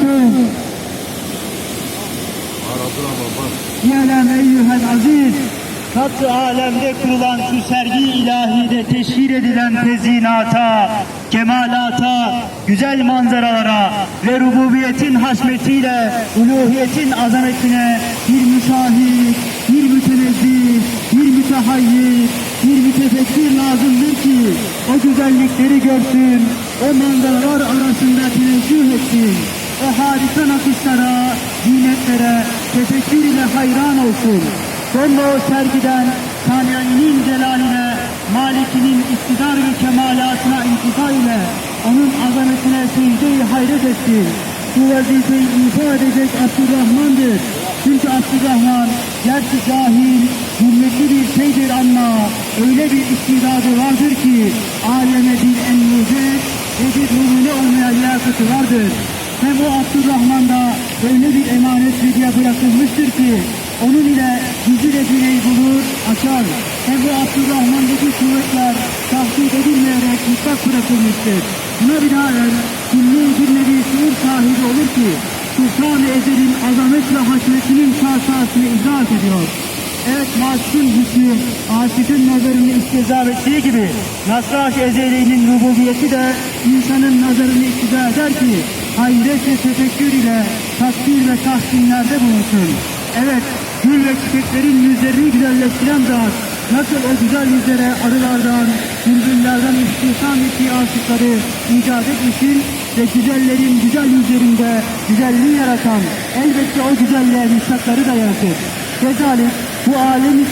olsun. Yelem eyyühel aziz. Katı alemde kurulan şu sergi ilahide teşhir edilen tezinata, kemalata, güzel manzaralara ve rububiyetin haşmetiyle uluhiyetin azametine bir müşahit, bir mütenezzih, bir mütehayyir, bir mütefekkir lazımdır ki o güzellikleri görsün, o manzaralar arasında tenezzüh etsin. O harika nakışlara, ziynetlere, tefekkür ile hayran olsun. Sonra o sergiden Tanrı'nın celaline, Malik'inin iktidar ve kemalatına intika ile onun azametine secde-i hayret etsin. Bu vazifeyi ifa edecek Abdurrahman'dır. Çünkü Abdurrahman gerçi cahil, hürmetli bir şeydir ama öyle bir istidadı vardır ki aleme bir emniyete ve bir numune olmaya liyakati vardır. Hem o Abdurrahman'da öyle bir emanet hediye bırakılmıştır ki onun ile gizli refineyi bulur, açar. Hem bu Abdurrahman'daki kuvvetler tahkik edilmeyerek mutlak bırakılmıştır. Buna binaen kulluğun bir nevi şuur sahibi olur ki Sultan-ı Ezel'in azamet ve haşmetinin şahsasını idrak ediyor. Evet maşkın hükmü aşıkın nazarını istizar ettiği gibi Nasrâş Ezeli'nin rububiyeti de insanın nazarını iktidar eder ki hayret ve tefekkür ile takdir ve tahsinlerde bulunsun. Evet, gül ve çiçeklerin yüzlerini güzelleştiren zat nasıl o güzel yüzlere arılardan, bülbüllerden istihsam ettiği aşıkları icat etmişsin ve güzellerin güzel yüzlerinde güzelliği yaratan elbette o güzelliğe müstakları da yaratır. Kezalik bu alemi